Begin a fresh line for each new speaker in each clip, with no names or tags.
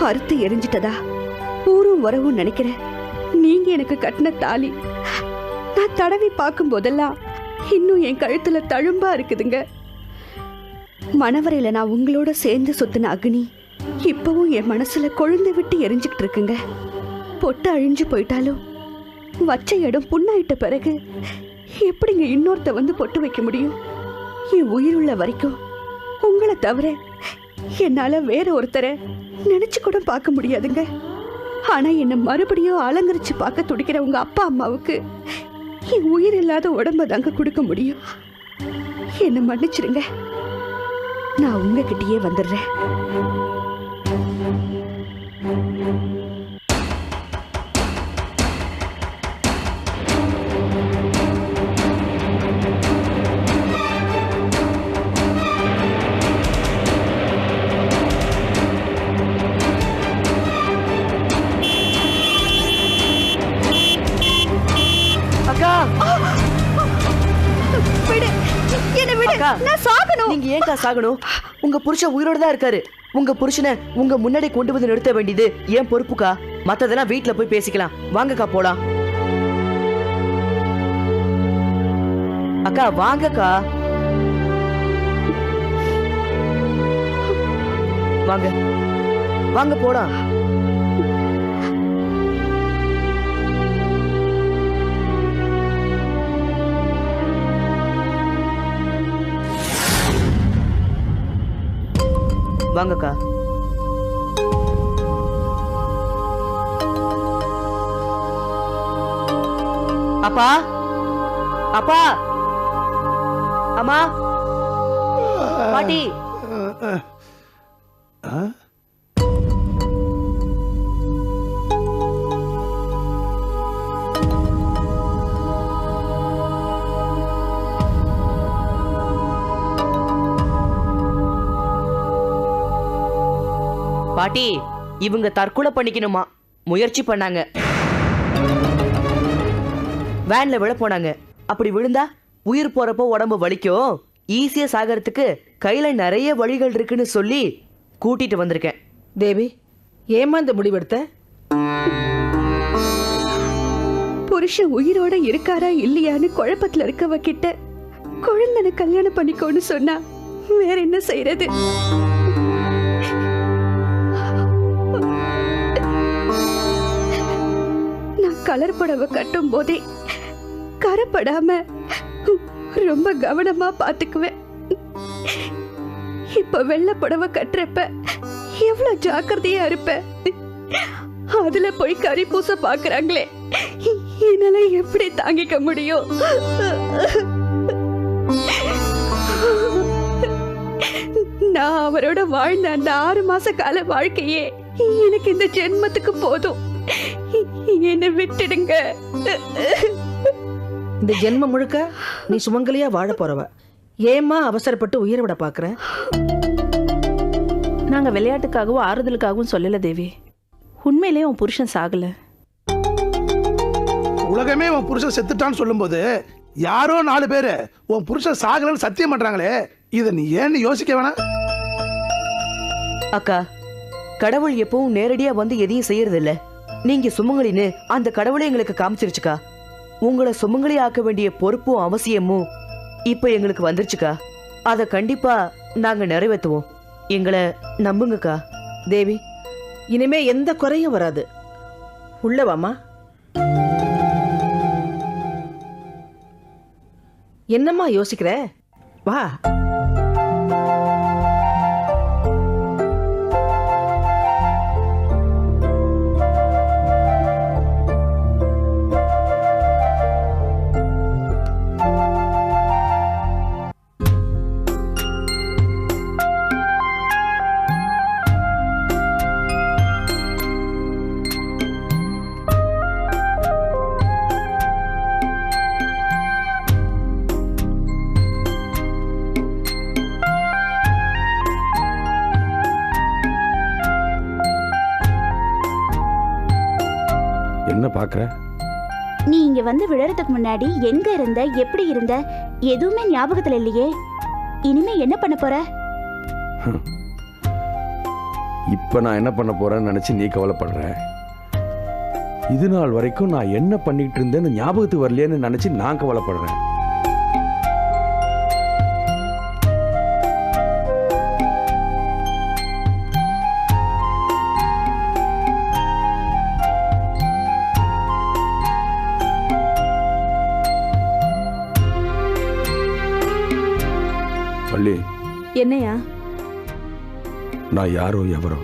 அறுத்து எரிஞ்சிட்டதா? ஊரும் வரவும் நினைக்கிறேன். நீங்க எனக்கு கட்டின தாலி. நான் தடவி பார்க்கும் போதெல்லாம் இன்னும் என் கழுத்துல தழும்பா இருக்குதுங்க. மணவரையில நான் உங்களோட சேர்ந்து சுத்தின அக்னி இப்பவும் என் மனசுல கொழுந்து விட்டு எரிஞ்சுக்கிட்டு இருக்குங்க. பொட்டு அழிஞ்சு போயிட்டாலும் வச்ச இடம் புண்ணாயிட்ட பிறகு எப்படிங்க இன்னொருத்த வந்து பொட்டு வைக்க முடியும்? என் உயிருள்ள வரைக்கும் உங்களை தவிர என்னால வேற ஒருத்தரை நினைச்சு கூட பார்க்க முடியாதுங்க. ஆனா என்னை மறுபடியும் அலங்கரிச்சு பார்க்க துடிக்கிற உங்க அப்பா அம்மாவுக்கு என் உயிர் இல்லாத உடம்ப தாங்க கொடுக்க முடியும். என்னை மன்னிச்சிடுங்க நான் உங்ககிட்டயே வந்துடுறேன். விடு. என்ன விடு.
அக்கா.
நான் சாகணும்.
நீங்க ஏன்க்கா சாகணும்? உங்க புருஷன் உயிரோட தான் இருக்காரு. உங்க புருஷனை உங்க முன்னாடி கொண்டு வந்து நிறுத்த வேண்டியது ஏன் பொறுப்புக்கா? மத்ததெல்லாம் வீட்ல போய் பேசிக்கலாம். வாங்கக்கா போலாம். அக்கா வாங்கக்கா. வாங்க. வாங்க போலாம். வாங்கக்கா. அப்பா? அப்பா? அம்மா? பாட்டி? பாட்டி இவங்க தற்கொலை பண்ணிக்கணுமா? முயற்சி பண்ணாங்க. வேன்ல விழ போனாங்க. அப்படி விழுந்தா உயிர் போறப்போ உடம்பு வலிக்கும். ஈஸியா சாகறதுக்கு கையில நிறைய வழிகள் இருக்குன்னு சொல்லி கூட்டிட்டு வந்திருக்கேன்.
தேவி ஏமா இந்த முடிவெடுத்த?
புருஷன் உயிரோட இருக்காரா இல்லையான்னு குழப்பத்துல இருக்கவ கிட்ட குழந்தனை கல்யாணம் பண்ணிக்கோன்னு சொன்னா வேற என்ன செய்யறது கலர் புடவை கட்டும் போதே கரைப்படாம ரொம்ப கவனமா பாத்துக்குவேன். இப்ப வெள்ளை புடவை கட்டுறப்ப எவ்வளவு ஜாக்கிரதையா இருப்ப? அதுல போய் கறி பூச பாக்குறாங்களே. என்னால எப்படி தாங்கிக்க முடியும்? நான் அவரோட வாழ்ந்த அந்த ஆறு மாச கால வாழ்க்கையே எனக்கு இந்த ஜென்மத்துக்கு போதும். என்னை விட்டுடுங்க.
இந்த ஜென்மம் முழுக்க நீ சுமங்கலியா வாழ போறவ. ஏமா அவசரப்பட்டு உயிரை விட பாக்குற?
நாங்க விளையாட்டுக்காகவும் ஆறுதலுக்காகவும் சொல்லல தேவி. உண்மையிலேயே உன் புருஷன் சாகல.
உலகமே உன் புருஷன் செத்துட்டான்னு சொல்லும்போது யாரோ நாலு பேர் உன் புருஷன் சாகலன்னு சத்தியம் பண்றாங்களே இதை நீ ஏன்னு யோசிக்க வேணாம்?
அக்கா கடவுள் எப்பவும் நேரடியா வந்து எதையும் செய்யறது இல்ல நீங்க சுமங்கலின்னு அந்த கடவுளை எங்களுக்கு காமிச்சிருச்சுக்கா. உங்களை சுமங்கலி ஆக்க வேண்டிய பொறுப்பும் அவசியமும் இப்ப எங்களுக்கு வந்துருச்சுக்கா. அத கண்டிப்பா நாங்க நிறைவேற்றுவோம். எங்களை நம்புங்கக்கா.
தேவி இனிமே எந்த குறையும் வராது. உள்ளவாமா என்னம்மா யோசிக்கிற? வா.
என்ன பார்க்குற?
நீ இங்க வந்து விழறதுக்கு முன்னாடி எங்க இருந்த எப்படி இருந்த எதுவுமே ஞாபகத்துல இல்லையே. இனிமே என்ன பண்ண போற?
இப்போ நான் என்ன பண்ண போறேன்னு நினச்சி நீ கவலைப்படுற. இது நாள் வரைக்கும் நான் என்ன பண்ணிட்டு இருந்தேன்னு ஞாபகத்துக்கு வரலையேன்னு நினச்சி நான் கவலைப்படுறேன்.
என்னையா?
நான் யாரோ எவரோ.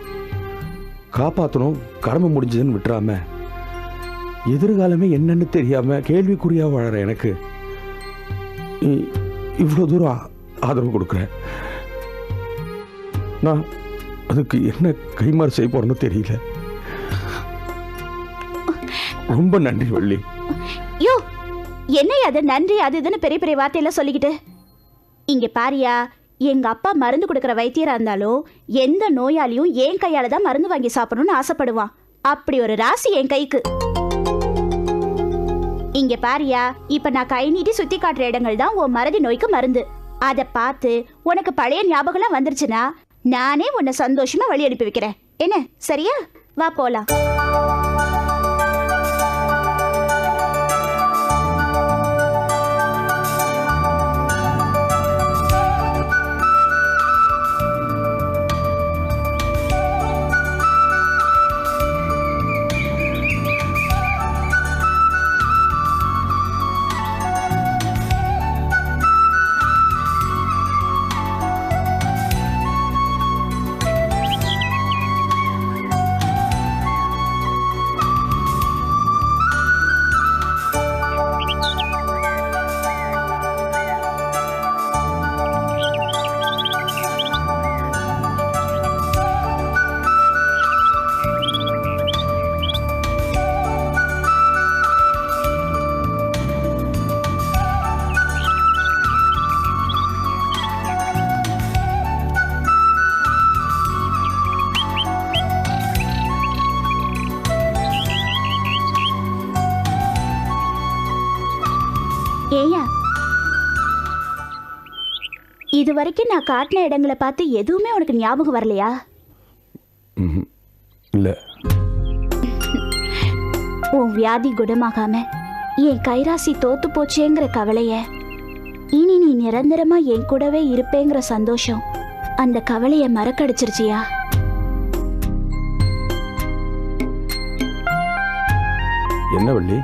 காப்பாற்றணும் கடமை முடிஞ்சதுன்னு விட்டுறாம எதிர்காலமே என்னன்னு தெரியாம கேள்விக்குறியா வாழற எனக்கு. இவ்வளோ தூரம் ஆதரவு கொடுக்குறேன் நான் அதுக்கு என்ன கைமாறு செய்ய போறேன்னு தெரியல. ரொம்ப நன்றி வள்ளி.
யோ என்னையா அது நன்றி அது இதுன்னு பெரிய பெரிய வார்த்தையெல்லாம் சொல்லிக்கிட்டு? இங்க பாரியா எங்க அப்பா மருந்து கொடுக்குற வைத்தியரா இருந்தாலும் எந்த நோயாளியும் என் கையால தான் மருந்து வாங்கி சாப்பிடணும்னு ஆசைப்படுவான். அப்படி ஒரு ராசி என் கைக்கு. இங்க பாரியா இப்ப நான் கை நீட்டி சுத்தி காட்டுற இடங்கள் தான் உன் மறதி நோய்க்கு மருந்து. அதை பார்த்து உனக்கு பழைய ஞாபகம்லாம் வந்துருச்சுன்னா நானே உன்னை சந்தோஷமா வழி அனுப்பி வைக்கிறேன். என்ன சரியா? வா போலாம். இது வரைக்கும் நான் காட்டின இடங்களை பார்த்து எதுவுமே உனக்கு ஞாபகம் வரலையா.
இல்ல.
உன் வியாதி குணமாகாம என் கைராசி தோத்து போச்சேங்கிற கவலைய இனி நீ நிரந்தரமா என் கூடவே இருப்பேங்கிற சந்தோஷம் அந்த கவலைய மறக்கடிச்சிருச்சியா?
என்ன வள்ளி?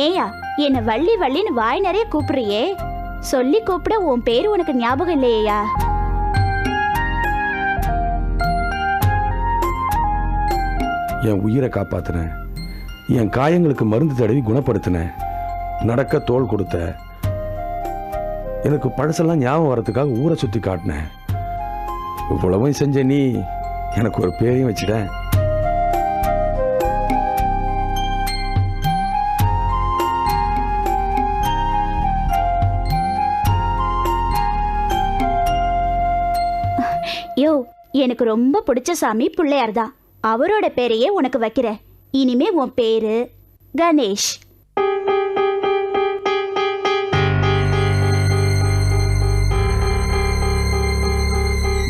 ஏயா என்ன வள்ளி வள்ளின்னு வாய் நிறைய கூப்பிடுறியே. சொல்லி கூப்பிட உன் பேர் உனக்கு ஞாபகம் இல்லையா
என் உயிரை காப்பாத்தினேன் என் காயங்களுக்கு மருந்து தடவி குணப்படுத்தினேன் நடக்க தோல் கொடுத்த எனக்கு பழசெல்லாம் ஞாபகம் வரதுக்காக ஊரை சுற்றி காட்டினேன் இவ்வளவும் செஞ்ச நீ எனக்கு ஒரு பேரையும்
வச்சுட்டேன் எனக்கு ரொம்ப பிடிச்ச சாமி பிள்ளையார் தான். அவரோட பேரையே உனக்கு வைக்கிறேன் இனிமே உன் பேரு கணேஷ்.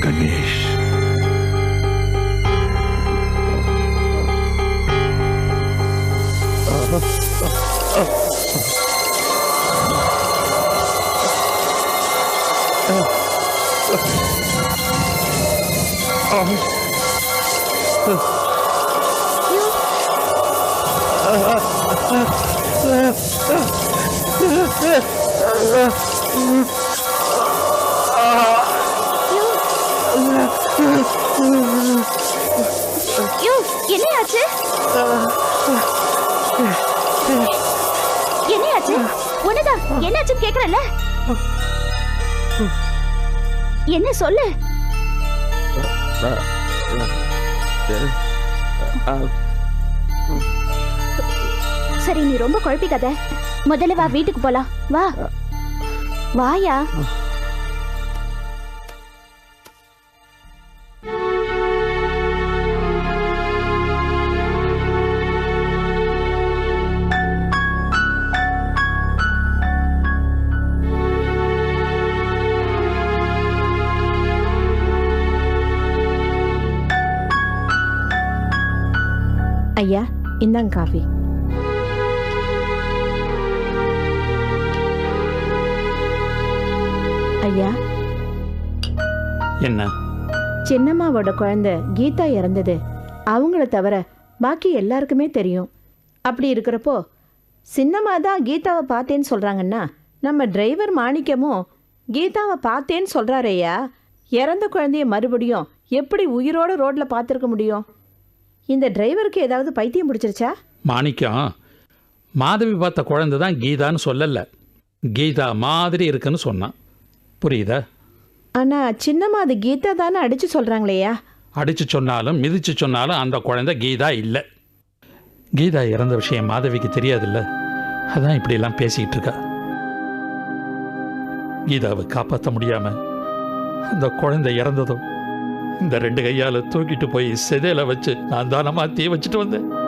கணேஷ்.
யோ என்னையாச்சு? என்னையாச்சு? உனதான் என்னாச்சுன்னு கேக்குறல்ல என்ன சொல்லு? சரி நீ ரொம்ப குழப்பிக்காத முதல்ல வா வீட்டுக்கு போலாம். வா. வாயா.
ஐயா இந்தாங்க காஃபி ஐயா.
என்ன?
சின்னம்மாவோட குழந்தை கீதா இறந்தது. அவங்கள தவிர பாக்கி எல்லாருக்குமே தெரியும். அப்படி இருக்கிறப்போ சின்னம்மா தான் கீதாவை பார்த்தேன்னு சொல்கிறாங்கன்னா நம்ம டிரைவர் மாணிக்கமும் கீதாவை பார்த்தேன்னு சொல்கிறாரேயா இறந்த குழந்தைய மறுபடியும் எப்படி உயிரோட ரோட்டில் பார்த்துருக்க முடியும்? இந்த டிரைவருக்கு ஏதாவது பைத்தியம் பிடிச்சிருச்சா?
மாணிக்கம் மாதவி பார்த்த குழந்தை தான் கீதான்னு சொல்லல. கீதா மாதிரி இருக்குன்னு சொன்னான் புரியுதா?
ஆனால் சின்னம்மா அது கீதா தானே அடித்து சொல்கிறாங்களேயா
அடிச்சு சொன்னாலும் மிதிச்சு சொன்னாலும் அந்த குழந்தை கீதா இல்லை. கீதா இறந்த விஷயம் மாதவிக்கு தெரியாதுல்ல. அதான் இப்படியெல்லாம் பேசிக்கிட்டு இருக்கா. கீதாவை காப்பாற்ற முடியாம அந்த குழந்தை இறந்ததும் இந்த ரெண்டு கையால தூக்கிட்டு போய் செதையில வச்சு நான் தானமா தீ வச்சுட்டு வந்தேன்.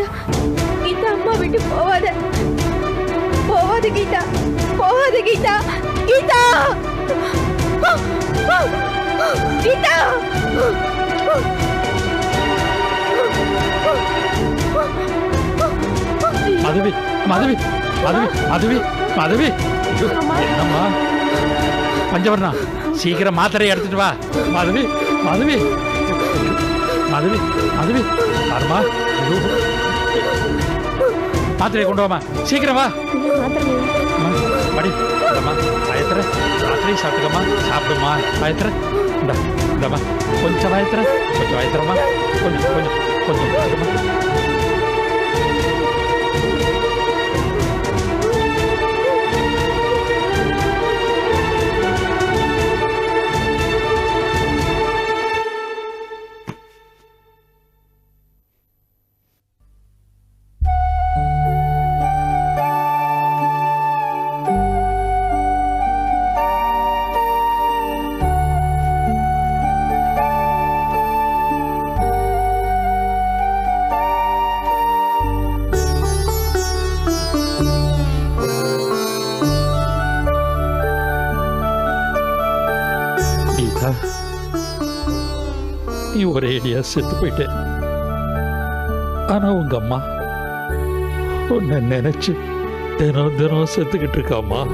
கீதா. கீதா அம்மா விட்டு போவாத. போவாத கீதா. போவாத கீதா. கீதா! கீதா!
மதுவி மதுவி மதுவி மதுவி மதுவி. என்னம்மா? பஞ்சவர்ணா சீக்கிரம் மாத்திரை எடுத்துட்டு வா. மதுவி மதுவி. மதுவி மதுவி. ஐயோ. மாத்திரையை கொண்டு வாமா சீக்கிரம் வா. அம்மா, படி இந்தம்மா பயத்துற மாத்திரை சாப்பிட்டுக்கம்மா சாப்பிடுமா பயத்துற இந்த இந்தம்மா. கொஞ்சம் பயத்துற கொஞ்சம் பயத்துறமா கொஞ்சம் கொஞ்சம் கொஞ்சம். செத்து போயிட்டேன். ஆனா உங்க அம்மா உன்னை நினைச்சு தினம் தினம் செத்துக்கிட்டு இருக்காம்மா.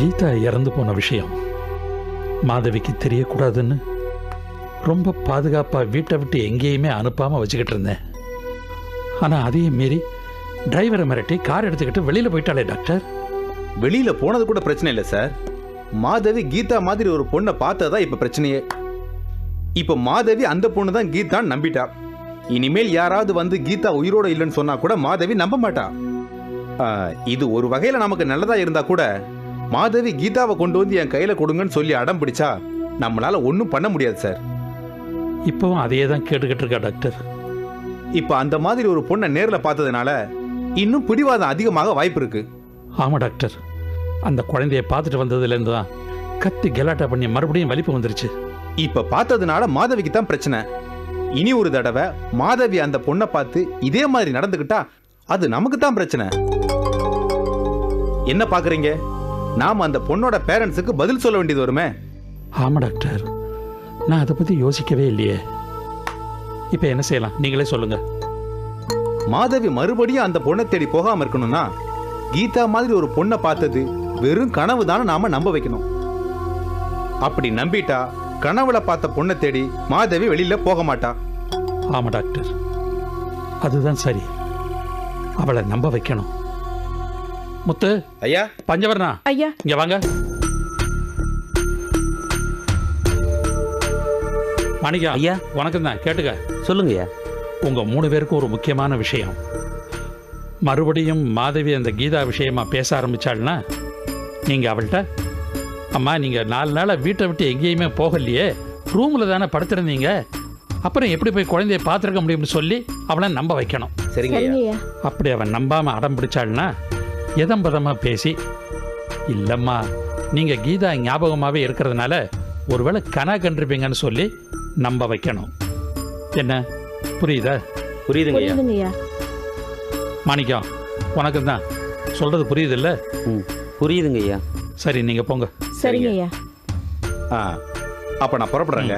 கீதா இறந்து போன விஷயம் மாதவிக்கு தெரியக்கூடாதுன்னு ரொம்ப பாதுகாப்பாக வீட்டை விட்டு எங்கேயுமே அனுப்பாமல் வச்சுக்கிட்டு இருந்தேன். ஆனால் அதையும் மீறி டிரைவரை மிரட்டி கார் எடுத்துக்கிட்டு வெளியில் போயிட்டாளே டாக்டர்.
வெளியில் போனது கூட பிரச்சனை இல்லை சார். மாதவி கீதா மாதிரி ஒரு பொண்ணை பார்த்ததா இப்போ பிரச்சனையே. இப்போ மாதவி அந்த பொண்ணு தான் கீதான்னு நம்பிட்டா. இனிமேல் யாராவது வந்து கீதா உயிரோட இல்லைன்னு சொன்னா கூட மாதவி நம்ப மாட்டா. இது ஒரு வகையில் நமக்கு நல்லதா இருந்தா கூட மாதவி கீதாவை கொண்டு வந்து என் கையில கொடுங்கன்னு சொல்லி அடம் பிடிச்சா நம்மளால ஒன்றும் பண்ண முடியாது சார்.
இப்பவும் அதையே தான் கேட்டுக்கிட்டு இருக்கா டாக்டர்.
இப்ப அந்த மாதிரி ஒரு பொண்ணை நேர்ல பார்த்ததுனால இன்னும் பிடிவாதம் அதிகமாக வாய்ப்பு இருக்கு.
ஆமா டாக்டர். அந்த குழந்தைய பார்த்துட்டு வந்ததுலேருந்து தான் கத்தி கெலாட்டா பண்ணி மறுபடியும் வலிப்பு வந்துருச்சு.
இப்ப பார்த்ததுனால மாதவிக்கு தான் பிரச்சனை. இனி ஒரு தடவை மாதவி அந்த பொண்ணை பார்த்து இதே மாதிரி நடந்துக்கிட்டா அது நமக்கு தான் பிரச்சனை. என்ன பாக்குறீங்க? நாம அந்த பொண்ணோட பேரண்ட்ஸுக்கு பதில் சொல்ல வேண்டியது வருமே?
ஆமா டாக்டர். நான் அதை பத்தி யோசிக்கவே இல்லையே. இப்போ என்ன செய்யலாம்? நீங்களே சொல்லுங்க.
மாதவி மறுபடியும் அந்த பொண்ணை தேடி போகாம இருக்கணும்னா கீதா மாதிரி ஒரு பொண்ணை பார்த்தது வெறும் கனவு தானே நாம நம்ப வைக்கணும். அப்படி நம்பிட்டா கனவுல பார்த்த பொண்ணை தேடி மாதவி வெளியில போக மாட்டா.
ஆமாம் டாக்டர். அதுதான் சரி. அவளை நம்ப வைக்கணும். முத்து.
ஐயா.
பஞ்சவர்ணா.
ஐயா.
இங்க வாங்க. மாணிக்கா
ஐயா.
வணக்கம் தான். கேட்டுக்க.
சொல்லுங்கய்யா
உங்க மூணு பேருக்கும் ஒரு முக்கியமான விஷயம். மறுபடியும் மாதவி அந்த கீதா விஷயமா பேச ஆரம்பிச்சாள்னா நீங்க அவள்கிட்ட அம்மா நீங்க நாலு நாளா வீட்டை விட்டு எங்கேயுமே போகலையே. ரூம்ல தானே படுத்திருந்தீங்க. அப்புறம் எப்படி போய் குழந்தைய பார்த்துருக்க முடியும்னு சொல்லி அவளை நம்ப வைக்கணும்.
சரிங்க ஐயா.
அப்படி அவன் நம்பாம அடம் பிடிச்சாள்னா எதம்பதமா பேசி? இல்லம்மா நீங்க கீதா ஞாபகமாவே இருக்கிறதுனால ஒருவேளை கனா கண்டிருப்பீங்கன்னு சொல்லி நம்ப வைக்கணும். என்ன? புரியுதா?
புரியுதுங்கய்யா.
மாணிக்கம் உனக்கு தான் சொல்றது புரியுதுல்ல?
ம் புரியுதுங்க ஐயா
சரி நீங்க போங்க.
சரிங்கய்யா.
ஆ அப்ப நான் புறப்படுறேங்க.